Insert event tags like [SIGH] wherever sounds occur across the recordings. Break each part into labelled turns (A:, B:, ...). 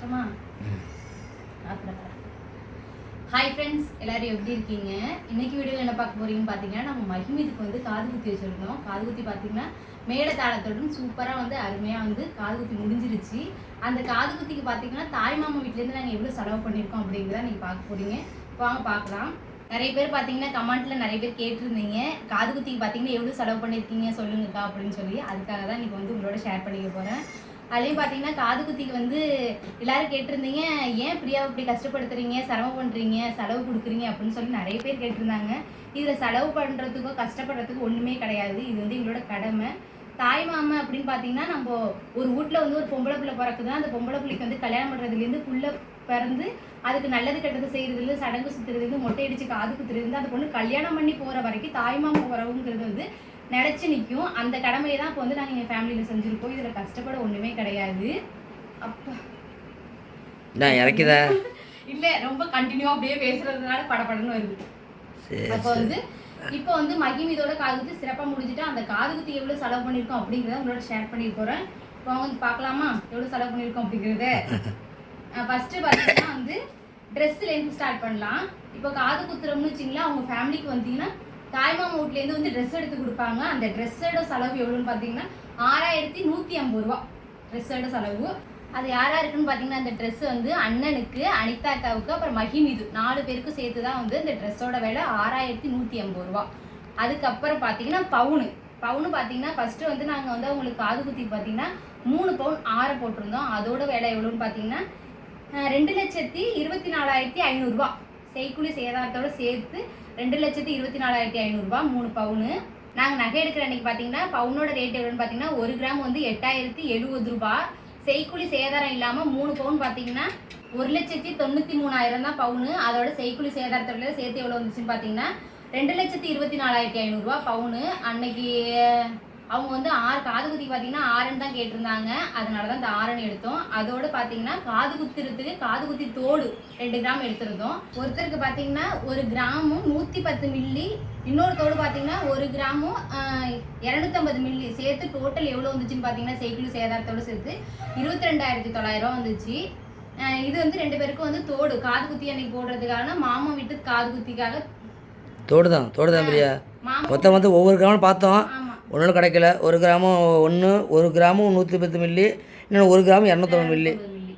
A: கஷ்டமா? Hi friends எல்லாரும் எப்படி இருக்கீங்க? இன்னைக்கு வீடியோவில் என்ன பார்க்க போறீங்கன்னு பார்த்தீங்கன்னா நம்ம மகிமிதுக்கு வந்து காது குத்தி வச்சிருந்தோம். காது குத்தி பார்த்தீங்கன்னா மேடத்தாளத்துடன் சூப்பராக வந்து அருமையாக வந்து காது குத்தி முடிஞ்சிருச்சு. அந்த காது குத்திக்கு பார்த்தீங்கன்னா தாய் மாமா வீட்டிலேருந்து நாங்கள் எவ்வளோ செலவு பண்ணியிருக்கோம் அப்படிங்கிறத நீங்கள் பார்க்க போறீங்க. வாங்க பார்க்கலாம். நிறைய பேர் பார்த்தீங்கன்னா கமெண்ட்டில் நிறைய பேர் கேட்டிருந்தீங்க. காது குத்திக்கு பார்த்தீங்கன்னா எவ்வளோ செலவு பண்ணியிருக்கீங்க சொல்லுங்கக்கா அப்படின்னு சொல்லி. அதுக்காக தான் இன்னைக்கு வந்து உங்களோட ஷேர் பண்ணிக்க போகிறேன் அதுலேயும் பார்த்தீங்கன்னா காது குத்திக்கு வந்து எல்லாரும் கேட்டிருந்தீங்க ஏன் பிரியாவை இப்படி கஷ்டப்படுத்துறீங்க? சிரமம் பண்ணுறீங்க செலவு கொடுக்குறீங்க? அப்படின்னு சொல்லி நிறைய பேர் கேட்டிருந்தாங்க. இதில் செலவு பண்ணுறதுக்கோ கஷ்டப்படுறதுக்கோ ஒன்றுமே கிடையாது. இது வந்து எங்களோட கடமை. தாய் மாமா அப்படின்னு பார்த்தீங்கன்னா நம்ம ஒரு வீட்டில் வந்து ஒரு பொம்பளை பிள்ளை பிறக்குதுன்னா அந்த பொம்பளை பிள்ளைக்கு வந்து கல்யாணம் பண்ணுறதுலேருந்து புள்ள பிறந்து அதுக்கு நல்லது கெட்டது செய்கிறதுலேருந்து சடங்கு சுற்றுறதுலேருந்து மொட்டை அடிச்சு காது குத்துறதுலேருந்து அந்த பொண்ணு கல்யாணம் பண்ணி போகிற வரைக்கும் தாய் மாமா உறவுங்கிறது வந்து நினச்சி நிற்கும் அந்த கடமையை தான் இப்போ வந்து நாங்கள் எங்கள் ஃபேமிலியில் செஞ்சுருக்கோம். இதில் கஷ்டப்பட ஒன்றுமே கிடையாது. அப்பா.
B: நான் இறக்கிதா?
A: இல்லை ரொம்ப கண்டினியூவாக அப்படியே பேசுறதுனால படபடன்னு வருது. அப்போ வந்து இப்போ வந்து மகிம் இதோட காது குத்தி சிறப்பாக முடிஞ்சுட்டு அந்த காது குத்தி எவ்வளோ செலவு பண்ணியிருக்கோம் அப்படிங்கிறத உங்களோட ஷேர் பண்ணி போகிறேன் இப்போ வந்து பார்க்கலாமா? எவ்வளோ செலவு பண்ணியிருக்கோம் அப்படிங்கிறத. [LAUGHS] ஃபஸ்ட்டு பார்த்தீங்கன்னா வந்து ட்ரெஸ்ஸுலேருந்து ஸ்டார்ட் பண்ணலாம். இப்போ காது குத்துறோம்னு வச்சிங்களா அவங்க ஃபேமிலிக்கு வந்தீங்கன்னா தாய்மாமா வீட்லேருந்து வந்து ட்ரெஸ் எடுத்து கொடுப்பாங்க. அந்த ட்ரெஸ்ஸோட செலவு எவ்வளோன்னு பார்த்தீங்கன்னா ஆறாயிரத்தி நூற்றி ஐம்பது ரூபா. ட்ரெஸ்ஸோட செலவு. அது யாராக இருக்குன்னு பார்த்தீங்கன்னா அந்த ட்ரெஸ் வந்து அண்ணனுக்கு அனிதா அக்காவுக்கு அப்புறம் மகிமிது நாலு பேருக்கும் சேர்த்து தான் வந்து இந்த ட்ரெஸ்ஸோட விலை ஆறாயிரத்தி நூற்றி ஐம்பது ரூபா. அதுக்கப்புறம் பார்த்தீங்கன்னா பவுனு. பவுனு பார்த்தீங்கன்னா ஃபஸ்ட்டு வந்து நாங்கள் வந்து அவங்களுக்கு காது குத்தி பார்த்தீங்கன்னா மூணு பவுன் ஆறை போட்டிருந்தோம். அதோட விலை எவ்வளோன்னு பார்த்தீங்கன்னா ரெண்டு லட்சத்தி இருபத்தி நாலாயிரத்தி ஐநூறுரூவா செய்குலி சேதாரத்தோட சேர்த்து ரெண்டு லட்சத்தி இருபத்தி நாலாயிரத்தி ஐநூறுரூவா மூணு பவுனு. நாங்கள் நகை எடுக்கிற அன்னைக்கு பார்த்தீங்கன்னா பவுனோட ரேட் எவ்வளோன்னு பார்த்தீங்கன்னா ஒரு கிராம் வந்து எட்டாயிரத்தி எழுபது ரூபா. செய்குழி சேதாரம் இல்லாமல் மூணு பவுன் பார்த்தீங்கன்னா ஒரு லட்சத்தி தொண்ணூற்றி மூணாயிரம் தான் பவுனு. அதோட செய்குழி சேதாரத்தோட சேர்த்து எவ்வளோ வந்துச்சுன்னு பார்த்தீங்கன்னா ரெண்டு லட்சத்தி இருபத்தி நாலாயிரத்தி ஐநூறுரூவா பவுனு. அன்னைக்கு அவங்க வந்து ஆறு காது குத்தி பார்த்தீங்கன்னா ஆரன் தான் கேட்டிருந்தாங்க. அதனால தான் இந்த ஆரன் எடுத்தோம். அதோட பார்த்தீங்கன்னா காது குத்துறதுக்கு காது குத்தி தோடு ரெண்டு கிராம் எடுத்திருந்தோம். ஒருத்தருக்கு பார்த்தீங்கன்னா ஒரு கிராமும் நூற்றி பத்து மில்லி இன்னொரு தோடு பார்த்தீங்கன்னா ஒரு கிராமும் இரநூத்தம்பது மில்லி சேர்த்து டோட்டல் எவ்வளோ வந்துச்சுன்னு பார்த்தீங்கன்னா சைக்கிள் சேதாரத்தோட சேர்த்து இருபத்தி ரெண்டாயிரத்தி தொள்ளாயிரம் வந்துச்சு. இது வந்து ரெண்டு பேருக்கும் வந்து தோடு காது குத்தி அன்னைக்கு போடுறதுக்காக மாமா வீட்டு காது குத்திக்காக
B: தோடு தான் தோடு தான் பிரியா மொத்தம் வந்து ஒவ்வொரு கிராமும் பார்த்தோம். ஒன்றும் கிடைக்கல. ஒரு கிராமும் ஒன்று ஒரு கிராமும் நூற்றி பத்து மில்லி இன்னொன்று ஒரு கிராம் இரநூத்தொம்பது மில்லி.
A: மில்லி.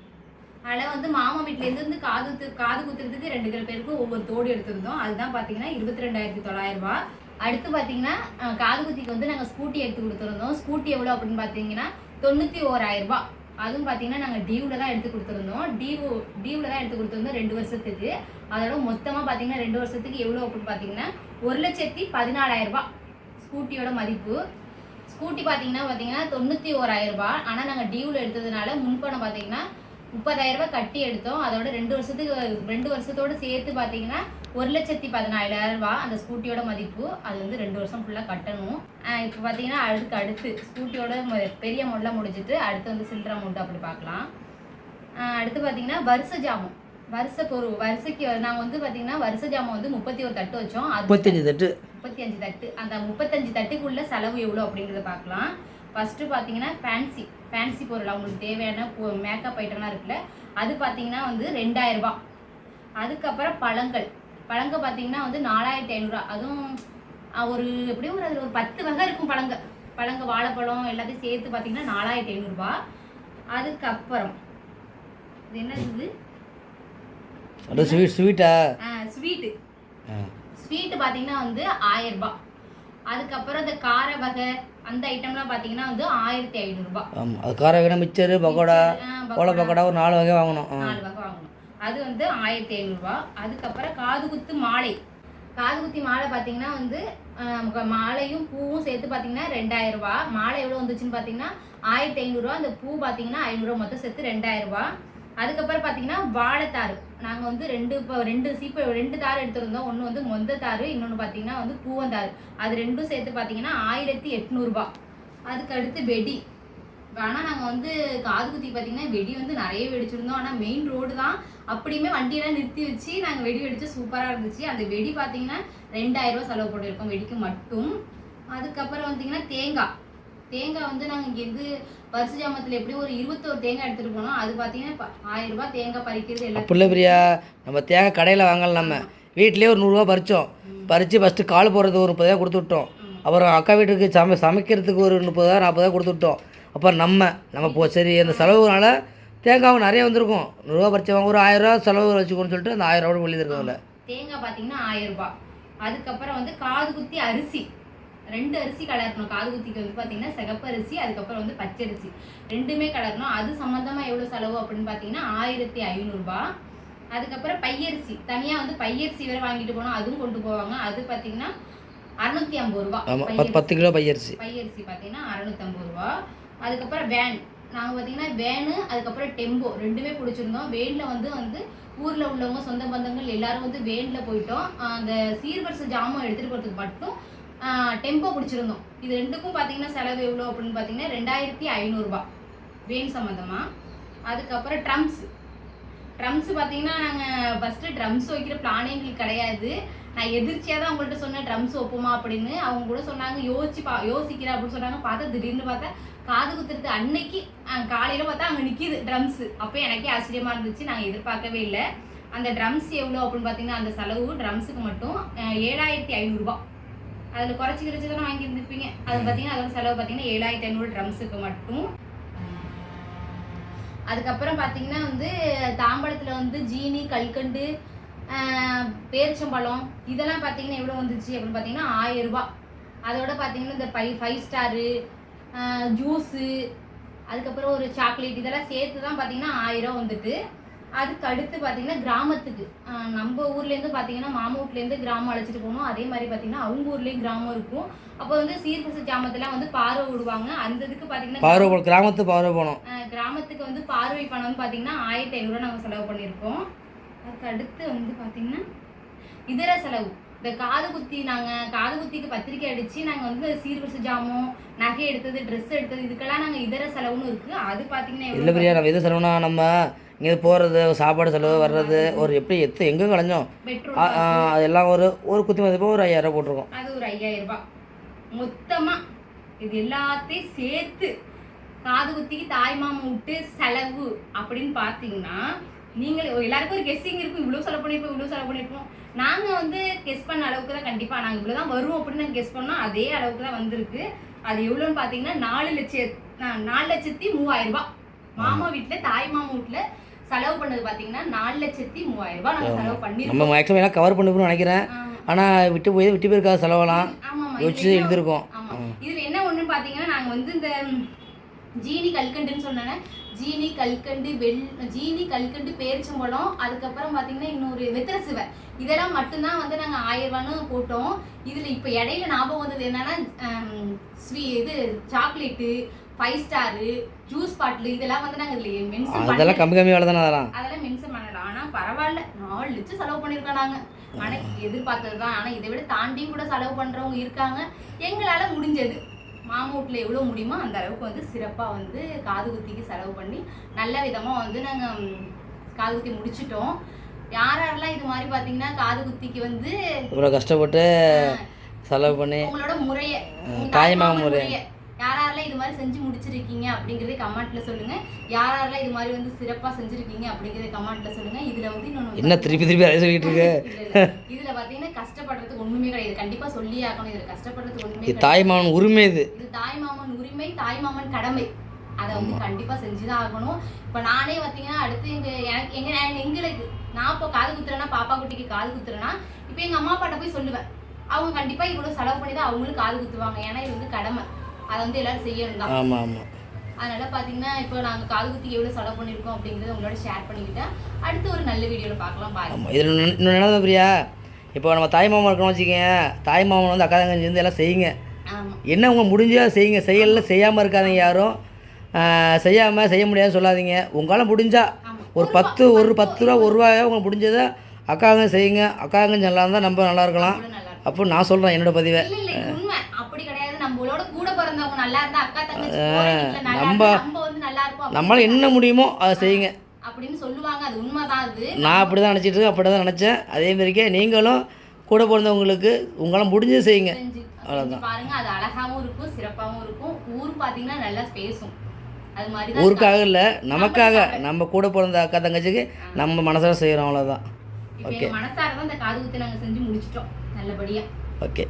A: அதில் வந்து மாமா வீட்டிலேருந்து காது காது குத்துறதுக்கு ரெண்டு பேர் பேருக்கும் ஒவ்வொரு தோடு எடுத்திருந்தோம். அதுதான் பார்த்தீங்கன்னா இருபத்தி ரெண்டாயிரத்தி தொள்ளாயிரம் அடுத்து பார்த்தீங்கன்னா காது குத்திக்கு வந்து நாங்கள் ஸ்கூட்டி எடுத்து கொடுத்துருந்தோம். ஸ்கூட்டி எவ்வளோ அப்படின்னு பார்த்தீங்கன்னா தொண்ணூற்றி ஓராயிரம் ரூபாய் அதுவும் பார்த்தீங்கன்னா நாங்கள் டியூவில் தான் எடுத்து கொடுத்துருந்தோம். டியூ டியூவில் தான் எடுத்து கொடுத்துருந்தோம் ரெண்டு வருஷத்துக்கு. அதோட மொத்தமாக பார்த்தீங்கன்னா ரெண்டு வருஷத்துக்கு எவ்வளோ அப்படின்னு பார்த்தீங்கன்னா ஒரு லட்சத்தி பதினாலாயிரம் ரூபாய் ஸ்கூட்டியோட மதிப்பு. ஸ்கூட்டி பார்த்தீங்கன்னா பார்த்தீங்கன்னா தொண்ணூற்றி ஓராயிரம் ஆனால் நாங்கள் டியூவில் எடுத்ததுனால முன்பணம் பார்த்தீங்கன்னா முப்பதாயிரம் ரூபாய் கட்டி எடுத்தோம். அதோட ரெண்டு வருஷத்துக்கு ரெண்டு வருஷத்தோடு சேர்த்து பார்த்தீங்கன்னா ஒரு லட்சத்தி பதினாயிரம் ரூபா அந்த ஸ்கூட்டியோட மதிப்பு. அது வந்து ரெண்டு வருஷம் ஃபுல்லாக கட்டணும். இப்போ பார்த்தீங்கன்னா அதுக்கு அடுத்து ஸ்கூட்டியோட பெரிய அமௌண்ட்லாம் முடிஞ்சிட்டு அடுத்து வந்து சில்லற அமௌண்ட் அப்படி பார்க்கலாம் அடுத்து பார்த்தீங்கன்னா வருஷ ஜாமம். வருஷ பொருள் வருஷக்கு நாங்கள் வந்து பார்த்தீங்கன்னா வருஷ ஜாமம் வந்து முப்பத்தி ஒரு தட்டு வச்சோம். அது
B: முப்பத்தஞ்சு தட்டு.
A: முப்பத்தி அஞ்சு தட்டு. அந்த முப்பத்தஞ்சு தட்டுக்குள்ள செலவு எவ்வளோ அப்படிங்கிறத பார்க்கலாம். ஃபர்ஸ்ட் பார்த்தீங்கன்னா ஃபேன்சி ஃபேன்சி பொருள். அவங்களுக்கு தேவையான மேக்கப் ஐட்டம்லாம் இருக்குல்ல அது பார்த்தீங்கன்னா வந்து ரெண்டாயிரம் ரூபாய். அதுக்கப்புறம் பழங்கள். பழங்க பார்த்தீங்கன்னா வந்து நாலாயிரத்தி ஐநூறுரூவா அதுவும் ஒரு எப்படியும் ஒரு அதில் ஒரு பத்து வகை இருக்கும் பழங்க. பழங்க வாழைப்பழம் எல்லாத்தையும் சேர்த்து பார்த்தீங்கன்னா நாலாயிரத்தி ஐநூறுரூவா அதுக்கப்புறம் இது
B: அது ஸ்வீட் ஸ்வீட்டா
A: ஸ்வீட்டு ஸ்வீட்டு பார்த்தீங்கன்னா வந்து ஆயிரம் ரூபாய். அதுக்கப்புறம் இந்த கார வகை அந்த ஐட்டம்லாம் பார்த்தீங்கன்னா வந்து ஆயிரத்தி ஐநூறுரூபா
B: ஆமாம் அது கார வேணும் மிச்சரு பக்கோடா கோல பக்கோடா ஒரு நாலு வகை வாங்கணும்.
A: நாலு வகை வாங்கணும். அது வந்து ஆயிரத்தி ஐநூறுரூவா அதுக்கப்புறம் காது குத்து மாலை. காது குத்தி மாலை பார்த்தீங்கன்னா வந்து மாலையும் பூவும் சேர்த்து பார்த்தீங்கன்னா ரெண்டாயிரம் ரூபா மாலை எவ்வளோ வந்துச்சுன்னு பார்த்தீங்கன்னா ஆயிரத்தி ஐநூறுரூவா அந்த பூ பார்த்தீங்கன்னா ஐநூறுரூவா மொத்தம் சேர்த்து ரெண்டாயிரம் ரூபா அதுக்கப்புறம் பார்த்தீங்கன்னா வாழைத்தாறு. நாங்கள் வந்து ரெண்டு இப்போ ரெண்டு சீப்பு ரெண்டு தார் எடுத்துருந்தோம். ஒன்று வந்து மொந்த தாறு இன்னொன்று பார்த்தீங்கன்னா வந்து பூவந்தாறு. அது ரெண்டும் சேர்த்து பார்த்தீங்கன்னா ஆயிரத்தி எட்நூறுபா. அதுக்கு அடுத்து வெடி. ஆனால் நாங்கள் வந்து காது குத்தி பார்த்தீங்கன்னா வெடி வந்து நிறைய வெடிச்சிருந்தோம். ஆனால் மெயின் ரோடு தான். அப்படியுமே வண்டியெல்லாம் நிறுத்தி வச்சு நாங்கள் வெடி வெடிச்சு சூப்பராக இருந்துச்சு. அந்த வெடி பார்த்தீங்கன்னா ரெண்டாயிரம் ரூபா செலவு போட்டிருக்கோம் வெடிக்கு மட்டும். அதுக்கப்புறம் பார்த்தீங்கன்னா தேங்காய். தேங்காய் வந்து நாங்க இங்கேருந்து வருஷ ஜாமத்துல எப்படியும் ஒரு இருபத்தோரு தேங்காய் எடுத்துட்டு போனோம். அது பாத்தீங்கன்னா ப- ஆயிரம் ரூபாய் தேங்காய் பறிக்கிறது எல்லாம்
B: இல்லை பிரியா. நம்ம தேங்காய் கடையில் வாங்கல நம்ம. வீட்டிலேயே ஒரு நூறுரூவா பறித்தோம் பறித்து ஃபஸ்ட்டு கால் போடுறது ஒரு முப்பதாயிரம் கொடுத்து விட்டோம். அப்புறம் அக்கா வீட்டுக்கு சமை சமைக்கிறதுக்கு ஒரு முப்பதாயிரம் நாற்பதாயிரம் கொடுத்து விட்டோம். அப்புறம் நம்ம நம்ம போ சரி அந்த செலவுனால தேங்காய் நிறைய வந்திருக்கும். நூறுரூவா பறிச்சவங்க ஒரு ஆயிரரூவா செலவு வச்சுக்கோன்னு சொல்லிட்டு அந்த ஆயிரம் ரூபா வெளியே இருக்கல
A: தேங்காய் பாத்தீங்கன்னா ஆயிரம் ரூபாய். அதுக்கப்புறம் வந்து காது குத்தி அரிசி. ரெண்டு அரிசி கலரணும் காது குத்திக்கு வந்து பாத்தீங்கன்னா சிகப்பு அரிசி அதுக்கப்புறம் வந்து பச்சை அரிசி. ரெண்டுமே கலரணும் அது சம்மந்தமா எவ்வளவு செலவு அப்படின்னு பாத்தீங்கன்னா ஆயிரத்தி ஐநூறுரூபா அதுக்கப்புறம் பையரிசி. தனியா வந்து பையரிசி வேற வாங்கிட்டு போனோம் அதுவும் கொண்டு போவாங்க. அது பாத்தீங்கன்னா அறுநூத்தி ஐம்பது ரூபா.
B: பத்து கிலோ பையரிசி.
A: பையரிசி பார்த்தீங்கன்னா அறநூத்தம்பது ரூபா. அதுக்கப்புறம் வேன். நாங்கள் பார்த்தீங்கன்னா வேனு அதுக்கப்புறம் டெம்போ ரெண்டுமே பிடிச்சிருந்தோம். வேனில் வந்து வந்து ஊரில் உள்ளவங்க சொந்த பந்தங்கள் எல்லாரும் வந்து வேனில் போயிட்டோம். அந்த சீர்வரிசை ஜாமான் எடுத்துகிட்டு போகிறதுக்கு மட்டும் டெம்போ பிடிச்சிருந்தோம். இது ரெண்டுக்கும் பார்த்தீங்கன்னா செலவு எவ்வளோ அப்படின்னு பார்த்தீங்கன்னா ரெண்டாயிரத்தி ஐநூறுரூபா வேன் சம்மந்தமாக அதுக்கப்புறம் ட்ரம்ஸ். ட்ரம்ஸ் பார்த்தீங்கன்னா நாங்கள் ஃபஸ்ட்டு ட்ரம்ஸ் வைக்கிற பிளானே எங்களுக்கு கிடையாது. நான் எதிர்ச்சியாக தான் அவங்கள்ட்ட சொன்னேன் ட்ரம்ஸ் வைப்போமா அப்படின்னு. அவங்க கூட சொன்னாங்க யோசிச்சு பா யோசிக்கிறேன் அப்படின்னு சொன்னாங்க. பார்த்தா திடீர்னு பார்த்தா காது குத்துறது அன்னைக்கு காலையில் பார்த்தா அங்கே நிற்கிது ட்ரம்ஸ். அப்போ எனக்கே ஆச்சரியமா இருந்துச்சு நாங்கள் எதிர்பார்க்கவே இல்லை. அந்த ட்ரம்ஸ் எவ்வளோ அப்படின்னு பார்த்தீங்கன்னா அந்த செலவு ட்ரம்ஸுக்கு மட்டும் ஏழாயிரத்தி ஐநூறுரூபா அதில் குறைச்சி கிடச்சி தானே வாங்கியிருந்துருப்பீங்க. அது பார்த்தீங்கன்னா அதோட செலவு பார்த்தீங்கன்னா ஏழாயிரத்தி ஐநூறு ட்ரம்ஸுக்கு மட்டும். அதுக்கப்புறம் பார்த்தீங்கன்னா வந்து தாம்பழத்தில் வந்து ஜீனி கல்கண்டு பேரிச்சம்பழம் இதெல்லாம் பார்த்தீங்கன்னா எவ்வளோ வந்துச்சு அப்படின்னு பார்த்தீங்கன்னா ஆயிரம் ரூபாய். அதோட பார்த்தீங்கன்னா இந்த பை ஃபைவ் ஸ்டாரு ஜூஸு அதுக்கப்புறம் ஒரு சாக்லேட் இதெல்லாம் சேர்த்து தான் பார்த்தீங்கன்னா ஆயிரம் வந்துட்டு. அதுக்கு அடுத்து பார்த்தீங்கன்னா கிராமத்துக்கு. நம்ம ஊர்லேருந்து பார்த்தீங்கன்னா மாமா வீட்லேருந்து கிராமம் அழைச்சிட்டு போகணும். அதே மாதிரி பார்த்தீங்கன்னா அவங்க ஊர்லேயும் கிராமம் இருக்கும். அப்போ வந்து சீர்பச ஜாமத்தெல்லாம் வந்து பார்வை விடுவாங்க. அந்த இதுக்கு பார்த்தீங்கன்னா
B: பார்வை கிராமத்து பார்வை போனோம்
A: கிராமத்துக்கு வந்து பார்வை பணம் பார்த்தீங்கன்னா ஆயிரத்தி ஐநூறுரூவா நாங்கள் செலவு பண்ணியிருக்கோம். அதுக்கு அடுத்து வந்து பார்த்தீங்கன்னா இதர செலவு. இந்த காது குத்தி நாங்கள் காது குத்திக்கு பத்திரிக்கை அடித்து நாங்கள் வந்து சீர்வரிசை ஜாமம் நகை எடுத்தது ட்ரெஸ் எடுத்தது இதுக்கெல்லாம் நாங்கள் இதர செலவுன்னு இருக்குது அது பார்த்தீங்கன்னா
B: இல்லை பிரியா நம்ம எது செலவுனா நம்ம இங்கே போகிறது சாப்பாடு செலவு வர்றது ஒரு எப்படி எத்து எங்கே கலைஞ்சோம்? அதெல்லாம் ஒரு ஒரு குத்தி மதிப்பாக ஒரு ஐயாயிரம் போட்டிருக்கோம்.
A: அது ஒரு ஐயாயிரம் ரூபாய். மொத்தமா இது எல்லாத்தையும் சேர்த்து காது குத்திக்கு தாய் மாமன் விட்டு செலவு அப்படின்னு பார்த்தீங்கன்னா நீங்கள் எல்லாருக்கும் ஒரு கெஸ்ஸிங் இருக்கும். இவ்வளோ செலவு பண்ணியிருப்போம் இவ்வளோ செலவு பண்ணியிருப்போம் நாங்கள் வந்து கெஸ் பண்ண அளவுக்கு தான் கண்டிப்பாக நாங்கள் இவ்வளோ தான் வரும் அப்படின்னு நாங்கள் கெஸ் பண்ணோம். அதே அளவுக்கு தான் வந்திருக்கு. அது எவ்வளோன்னு பார்த்தீங்கன்னா நாலு லட்சம் நாலு லட்சத்தி மூவாயிரம் ரூபாய். மாமா வீட்டில் தாய் மாமா வீட்டில் செலவு பண்ணது பார்த்தீங்கன்னா நாலு லட்சத்தி மூவாயிரம் ரூபாய் நாங்கள் செலவு
B: நம்ம
A: பண்ணியிருக்கோம்
B: மேக்ஸிமம் எல்லாம் கவர் பண்ணிக்கணும்னு நினைக்கிறேன். ஆனால் விட்டு போய் விட்டு போயிருக்காத செலவெல்லாம் யோசிச்சு
A: ஆமா. இதுல என்ன ஒண்ணு பாத்தீங்கன்னா நாங்க வந்து இந்த ஜீனி கல்கண்டுன்னு சொன்னேன் ஜீனி கல்கண்டு வெள் ஜீனி கல்கண்டு பேரிச்சம்பழம் அதுக்கப்புறம் பாத்தீங்கன்னா இன்னொரு வெத்தலை சிவை. இதெல்லாம் மட்டும்தான் வந்து நாங்க ஆயிரம் ரூபான்னு போட்டோம். இதுல இப்ப இடையில ஞாபகம் வந்தது என்னன்னா ஸ்வீ இது chocolate five star juice bottle இதெல்லாம் வந்து நாங்க இதுல மென்ஷன்
B: அதெல்லாம் கம்மி கம்மி வேலை தானே அதெல்லாம்.
A: அதெல்லாம் மென்ஷன் பண்ணல. ஆனா பரவாயில்ல. நாலு லட்சம் செலவு பண்ணிருக்கோம் நாங்க. ஆனா எதிர்பார்த்தது தான். ஆனா இதை விட தாண்டியும் கூட செலவு பண்றவங்க இருக்காங்க. எங்களால முடிஞ்சது. மாமா வீட்டில் எவ்வளோ முடியுமோ அந்த அளவுக்கு வந்து சிறப்பாக வந்து காது குத்திக்கு செலவு பண்ணி நல்ல விதமாக வந்து நாங்கள் காது குத்தி முடிச்சிட்டோம். யார் யாரெல்லாம் இது மாதிரி பார்த்தீங்கன்னா காது குத்திக்கு வந்து
B: இவ்வளோ கஷ்டப்பட்டு செலவு பண்ணி
A: உங்களோட முறையை
B: முறை.
A: முறையை. யாரெல்லாம் இது மாதிரி செஞ்சு முடிச்சிருக்கீங்க அப்படிங்கறதை கமெண்ட்ல சொல்லுங்க. யார் யாரெல்லாம் இது மாதிரி வந்து சிறப்பா செஞ்சிருக்கீங்க அப்படிங்கறதை கமெண்ட்ல சொல்லுங்க. இதுல வந்து இன்னொன்னு
B: என்ன திருப்பி திருப்பி அதை சொல்லிட்டு இருக்கு. [LAUGHS]
A: இதுல பாத்தீங்கன்னா கஷ்டப்படுறதுக்கு ஒண்ணுமே கிடையாது. கண்டிப்பா சொல்லியே ஆகணும். இதுல கஷ்டப்படுறதுக்கு ஒண்ணுமே
B: தாய்மாமன் உரிமை இது.
A: இது தாய்மாமன் உரிமை தாய்மாமன் கடமை. அதை வந்து கண்டிப்பா செஞ்சுதான் ஆகணும். இப்ப நானே பாத்தீங்கன்னா அடுத்து எங்க எனக்கு எங்க நான் எங்களுக்கு நான் இப்போ காது குத்துறேன்னா பாப்பா குட்டிக்கு காது குத்துறேன்னா இப்போ எங்க அம்மா அப்பாட்ட போய் சொல்லுவேன். அவங்க கண்டிப்பா இவ்வளவு செலவு பண்ணி தான் அவங்களும் காது குத்துவாங்க. ஏன்னா இது வந்து கடமை. அதை வந்து எல்லாரும் செய்யணும் தான்
B: ஆமாம் ஆமாம்
A: அதனால பாத்தீங்கன்னா இப்போ நாங்க காது குத்திக்கு எவ்வளவு செலவு பண்ணியிருக்கோம் அப்படிங்கறத உங்களோட ஷேர் பண்ணிக்கிட்டேன். அடுத்து ஒரு நல்ல வீடியோல பார்க்கலாம். பாருங்க
B: ஆமாம் இதில் இன்னும் என்ன பிரியா? இப்போ நம்ம தாய் மாமன் இருக்கணும் வச்சுக்கோங்க. தாய் மாமன் வந்து அக்கா தங்கச்சி இருந்து எல்லாம் செய்யுங்க. என்ன உங்க முடிஞ்சா செய்யுங்க. செய்யல செய்யாமல் இருக்காதீங்க யாரும். செய்யாமல் செய்ய முடியாதுன்னு சொல்லாதீங்க. உங்களால் முடிஞ்சா
A: ஆமா.
B: ஒரு பத்து ஒரு பத்து ரூபா ஒரு ரூபாயோ உங்களுக்கு முடிஞ்சதை அக்காங்க செய்யுங்க. அக்காங்க நல்லா இருந்தால் நம்ம நல்லா இருக்கலாம். அப்போ நான் சொல்கிறேன் என்னோட பதிவை.
A: அப்படி கிடையாது. நம்மளோட
B: நம்ம- நம்மளால் என்ன முடியுமோ அதை செய்யுங்க.
A: அப்படின்னு சொல்லுவாங்க. அது உண்மைதான் அது.
B: நான் அப்படி தான் நினச்சிட்டு இருக்கேன். அப்படி தான் நினச்சேன். அதே மாதிரிக்கே நீங்களும் கூட பிறந்தவங்களுக்கு உங்களால் முடிஞ்சது செய்யுங்க.
A: செஞ்சு பாருங்க. அது அழகாவும் இருக்கும் சிறப்பாவும் இருக்கும். ஊர் பாத்தீங்கன்னா நல்லா தான்
B: ஊருக்காக இல்லை நமக்காக. நம்ம கூட பிறந்த அக்கா தங்கச்சிக்கு நம்ம மனசார செய்கிறோம் அவ்வளோதான்
A: எங்க மனசார தான் இந்த காது குத்து நாங்க செஞ்சு முடிச்சிட்டோம். நல்லபடியா.
B: ஓகே.